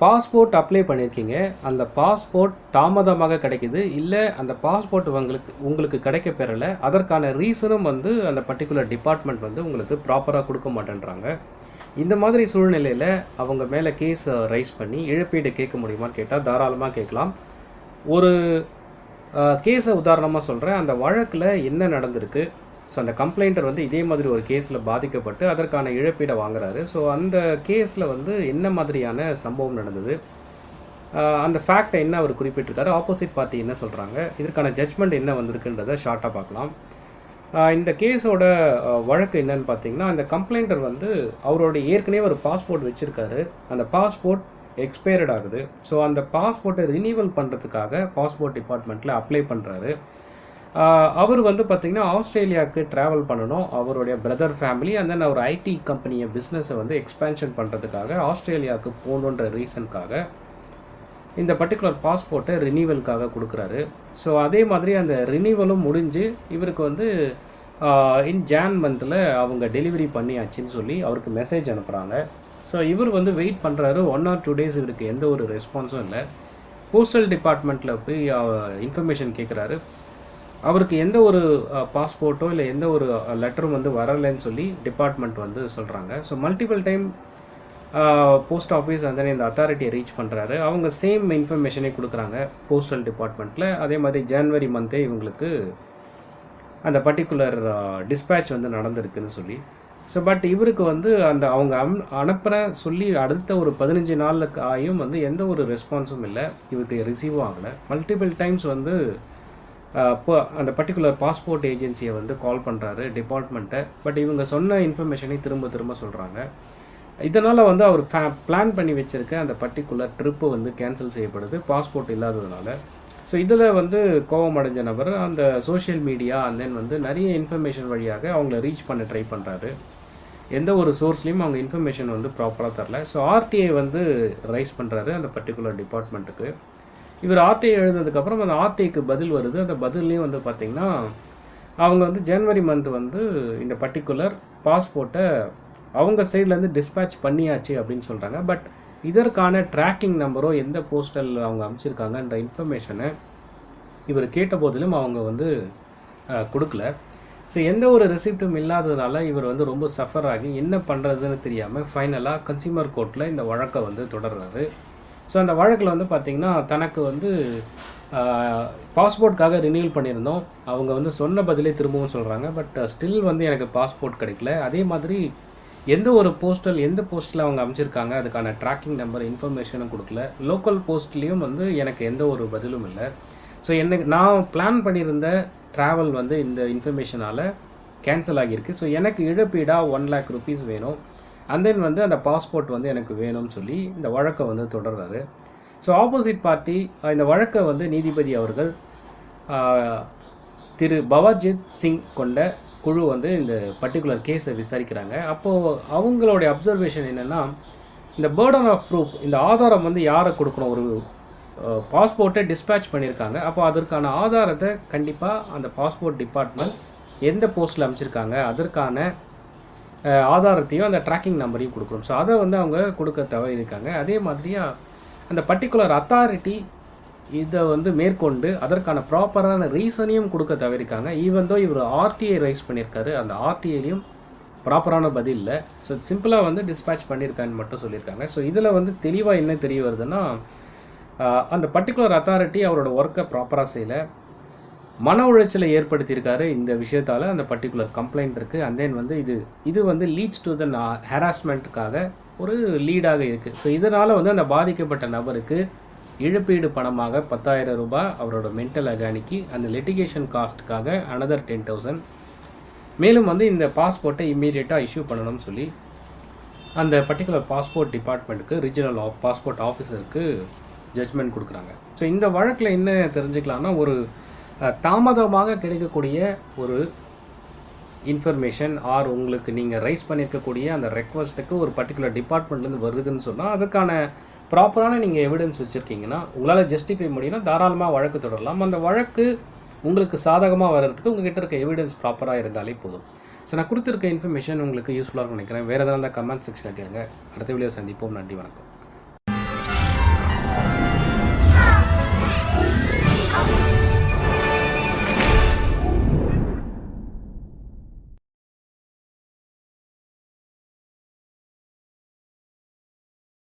Passport apply பண்ணியிருக்கீங்க அந்த passport தாமதமாக கிடைக்கிது இல்லை அந்த பாஸ்போர்ட் உங்களுக்கு உங்களுக்கு கிடைக்க பெறலை அதற்கான ரீசனும் வந்து அந்த பர்டிகுலர் டிபார்ட்மெண்ட் வந்து உங்களுக்கு ப்ராப்பராக கொடுக்க மாட்டேன்றாங்க. இந்த மாதிரி சூழ்நிலையில் அவங்க மேலே கேஸ் ரைஸ் பண்ணி இழப்பீடு கேட்க முடியுமான்னு கேட்டால் தாராளமாக கேட்கலாம். ஒரு கேஸை உதாரணமாக சொல்கிறேன் அந்த வழக்கில் என்ன நடந்திருக்கு? ஸோ அந்த கம்ப்ளைண்டர் வந்து இதே மாதிரி ஒரு கேஸில் பாதிக்கப்பட்டு அதற்கான இழப்பீடை வாங்குறாரு. ஸோ அந்த கேஸில் வந்து என்ன மாதிரியான சம்பவம் நடந்தது? அந்த ஃபேக்டை என்ன அவர் குறிப்பிட்டிருக்காரு? ஆப்போசிட் பார்ட்டி என்ன சொல்கிறாங்க இதற்கான ஜட்ஜ்மெண்ட் என்ன வந்திருக்குன்றதை ஷார்ட்டாக பார்க்கலாம். இந்த கேஸோட வழக்கு என்னன்னு பார்த்தீங்கன்னா அந்த கம்ப்ளைண்டர் வந்து அவரோட ஏற்கனவே ஒரு பாஸ்போர்ட் வச்சுருக்காரு. அந்த பாஸ்போர்ட் எக்ஸ்பயர்ட் ஆகுது. ஸோ அந்த பாஸ்போர்ட்டை ரினீவல் பண்ணுறதுக்காக பாஸ்போர்ட் டிபார்ட்மெண்ட்டில் அப்ளை பண்ணுறாரு அவர் வந்து பார்த்திங்கன்னா ஆஸ்திரேலியாவுக்கு ட்ராவல் பண்ணணும். அவருடைய பிரதர் ஃபேமிலி அண்ட் தென் அவர் ஐடி கம்பெனியை பிஸ்னஸை வந்து எக்ஸ்பேன்ஷன் பண்ணுறதுக்காக ஆஸ்திரேலியாவுக்கு போகணுன்ற ரீசனுக்காக இந்த பர்டிகுலர் பாஸ்போர்ட்டை ரினிவலுக்காக கொடுக்குறாரு. ஸோ அதே மாதிரி அந்த ரினிவலும் முடிஞ்சு இவருக்கு வந்து இன் ஜான் மந்தில் அவங்க டெலிவரி பண்ணியாச்சுன்னு சொல்லி அவருக்கு மெசேஜ் அனுப்புகிறாங்க ஸோ இவர் வந்து வெயிட் பண்ணுறாரு ஒன் ஆர் டூ டேஸ் இவருக்கு எந்த ஒரு ரெஸ்பான்ஸும் இல்லை. போஸ்டல் டிபார்ட்மெண்ட்டில் போய் இன்ஃபர்மேஷன் கேட்குறாரு அவருக்கு எந்த ஒரு பாஸ்போர்ட்டோ இல்லை எந்த ஒரு லெட்டரும் வந்து வரலைன்னு சொல்லி டிபார்ட்மெண்ட் வந்து சொல்கிறாங்க so multiple time post office அந்த இந்த அத்தாரிட்டியை ரீச் பண்ணுறாரு அவங்க சேம் இன்ஃபர்மேஷனே கொடுக்குறாங்க போஸ்டல் டிபார்ட்மெண்ட்டில் அதே மாதிரி ஜனவரி மந்த்தே இவங்களுக்கு அந்த பர்டிகுலர் டிஸ்பேட்ச் வந்து நடந்திருக்குன்னு சொல்லி. ஸோ பட் இவருக்கு வந்து அந்த அவங்க அம் அனுப்புகிற சொல்லி அடுத்த ஒரு பதினஞ்சு நாளுக்கு ஆயும் வந்து எந்த ஒரு ரெஸ்பான்ஸும் இல்லை. இவருக்கு ரிசீவும் ஆகலை. மல்டிபிள் டைம்ஸ் வந்து இப்போ அந்த பர்டிகுலர் பாஸ்போர்ட் ஏஜென்சியை வந்து கால் பண்ணுறாரு டிபார்ட்மெண்ட்டை பட் இவங்க சொன்ன இன்ஃபர்மேஷனை திரும்ப திரும்ப சொல்கிறாங்க இதனால் வந்து அவர் பிளான் பண்ணி வச்சிருக்க அந்த பர்டிகுலர் ட்ரிப்பு வந்து கேன்சல் செய்யப்படுது பாஸ்போர்ட் இல்லாததுனால. ஸோ இதில் வந்து கோபம் அடைஞ்ச நபர் அந்த சோஷியல் மீடியா அண்ட் தென் வந்து நிறைய இன்ஃபர்மேஷன் வழியாக அவங்கள ரீச் பண்ண ட்ரை பண்ணுறாரு எந்த ஒரு சோர்ஸ்லேயும் அவங்க இன்ஃபர்மேஷன் வந்து ப்ராப்பராக தரல. ஸோ ஆர்டிஐ வந்து ரைஸ் பண்ணுறாரு அந்த பர்டிகுலர் டிபார்ட்மெண்ட்டுக்கு இவர் ஆர்டிஐ எழுந்ததுக்கப்புறம் அந்த ஆர்டிஐக்கு பதில் வருது. அந்த பதில்லையும் வந்து பார்த்திங்கன்னா அவங்க வந்து ஜனவரி மந்த் வந்து இந்த பர்டிகுலர் பாஸ்போர்ட்டை அவங்க சைட்லேருந்து டிஸ்பேட்ச் பண்ணியாச்சு அப்படின்னு சொல்கிறாங்க பட் இதற்கான ட்ராக்கிங் நம்பரோ எந்த போஸ்டல் அவங்க அமைச்சிருக்காங்கன்ற இன்ஃபர்மேஷனை இவர் கேட்ட போதிலும் அவங்க வந்து கொடுக்கல. ஸோ எந்த ஒரு ரெசிப்டும் இல்லாததுனால இவர் வந்து ரொம்ப சஃபர் ஆகி என்ன பண்ணுறதுன்னு தெரியாமல் ஃபைனலாக கன்சியூமர் கோர்ட்டில் இந்த வழக்கை வந்து தொடர்றாரு. ஸோ அந்த வழக்கில் வந்து பார்த்திங்கன்னா தனக்கு வந்து பாஸ்போர்ட்காக ரினியூல் பண்ணியிருந்தோம். அவங்க வந்து சொன்ன பதிலே திரும்பவும் சொல்கிறாங்க பட் ஸ்டில் uh, வந்து எனக்கு பாஸ்போர்ட் கிடைக்கல. அதே மாதிரி எந்த ஒரு போஸ்டல் எந்த போஸ்ட்டில் அவங்க அமைச்சிருக்காங்க அதுக்கான ட்ராக்கிங் நம்பர் இன்ஃபர்மேஷனும் கொடுக்கல. லோக்கல் போஸ்ட்லேயும் வந்து எனக்கு எந்த ஒரு பதிலும் இல்லை. ஸோ என்ன நான் பிளான் பண்ணியிருந்த ட்ராவல் வந்து இந்த இன்ஃபர்மேஷனால் கேன்சல் ஆகியிருக்கு. ஸோ எனக்கு இழப்பீடாக ஒன் லேக் ருபீஸ் வேணும். அண்ட் தென் வந்து அந்த பாஸ்போர்ட் வந்து எனக்கு வேணும்னு சொல்லி இந்த வழக்கை வந்து தொடர்றாரு. ஸோ ஆப்போசிட் பார்ட்டி இந்த வழக்கை வந்து நீதிபதி அவர்கள் திரு பவஜித் சிங் கொண்ட குழு வந்து இந்த பர்டிகுலர் கேஸை விசாரிக்கிறாங்க. அப்போது அவங்களுடைய அப்சர்வேஷன் என்னென்னா இந்த பேர்டன் ஆஃப் ப்ரூஃப் இந்த ஆதாரம் வந்து யாரை கொடுக்கணும்? ஒரு பாஸ்போர்ட்டை டிஸ்பேட்ச் பண்ணியிருக்காங்க. அப்போ அதற்கான ஆதாரத்தை கண்டிப்பாக அந்த பாஸ்போர்ட் டிபார்ட்மெண்ட் எந்த போஸ்ட்டில் அமைச்சிருக்காங்க? அதற்கான ஆதாரத்தையும் அந்த ட்ராக்கிங் நம்பரையும் கொடுக்குறோம் ஸோ அதை வந்து அவங்க கொடுக்க தவறியிருக்காங்க. அதே மாதிரியா அந்த பர்டிகுலர் அத்தாரிட்டி இதை வந்து மேற்கொண்டு அதற்கான ப்ராப்பரான ரீசனையும் கொடுக்க தவறிருக்காங்க ஈவன் தோ இவர் ஆர்டிஐ ரைஸ் பண்ணியிருக்காரு அந்த ஆர்டிஐலையும் ப்ராப்பரான பதில் இல்லை. ஸோ சிம்பிளாக வந்து டிஸ்பேட்ச் பண்ணியிருக்கான்னு மட்டும் சொல்லியிருக்காங்க. ஸோ இதில் வந்து தெளிவாக என்ன தெரிய வருதுன்னா அந்த பர்டிகுலர் அத்தாரிட்டி அவரோட ஒர்க்கை ப்ராப்பராக செய்யலை. மன உளைச்சலை ஏற்படுத்தியிருக்காரு இந்த விஷயத்தால் அந்த பர்டிகுலர் கம்ப்ளைண்ட் இருக்குது அண்ட் தென் வந்து இது இது வந்து லீட்ஸ் டு த ஹராஸ்மெண்ட்டுக்காக ஒரு லீடாக இருக்குது ஸோ இதனால் வந்து அந்த பாதிக்கப்பட்ட நபருக்கு இழப்பீடு பணமாக பத்தாயிரம் ரூபாய் அவரோட மென்டல் அகானிக்கு அந்த லிட்டிகேஷன் காஸ்ட்டுக்காக அனதர் டென் தௌசண்ட் மேலும் வந்து இந்த பாஸ்போர்ட்டை இம்மீடியட்டாக இஷ்யூ பண்ணணும்னு சொல்லி அந்த பர்டிகுலர் பாஸ்போர்ட் டிபார்ட்மெண்ட்டுக்கு ரீஜனல் பாஸ்போர்ட் ஆஃபீஸருக்கு ஜட்ஜ்மெண்ட் கொடுக்குறாங்க. ஸோ இந்த வழக்கில் என்ன தெரிஞ்சுக்கலாம்னா ஒரு தாமதமாக கிடைக்கக்கூடிய ஒரு இன்ஃபர்மேஷன் ஆர் உங்களுக்கு நீங்கள் ரைஸ் பண்ணியிருக்கக்கூடிய அந்த ரெக்வஸ்ட்டுக்கு ஒரு பர்டிகுலர் டிபார்ட்மெண்ட்லேருந்து வருதுன்னு சொன்னால் அதுக்கான ப்ராப்பரான நீங்கள் எவிடன்ஸ் வச்சுருக்கீங்கன்னா உங்களால் ஜஸ்டிஃபை முடியும்னா தாராளமாக வழக்கு தொடரலாம். அந்த வழக்கு உங்களுக்கு சாதகமாக வர்றதுக்கு உங்ககிட்ட இருக்க எவிடன்ஸ் ப்ராப்பராக இருந்தாலே போதும். ஸோ நான் கொடுத்துருக்க இன்ஃபர்மேஷன் உங்களுக்கு யூஸ்ஃபுல்லாக நினைக்கிறேன். வேறு எதாவது கமெண்ட் செக்ஷனில் கேளுங்க. அடுத்த வீடியோ சந்திப்போம். நன்றி வணக்கம்.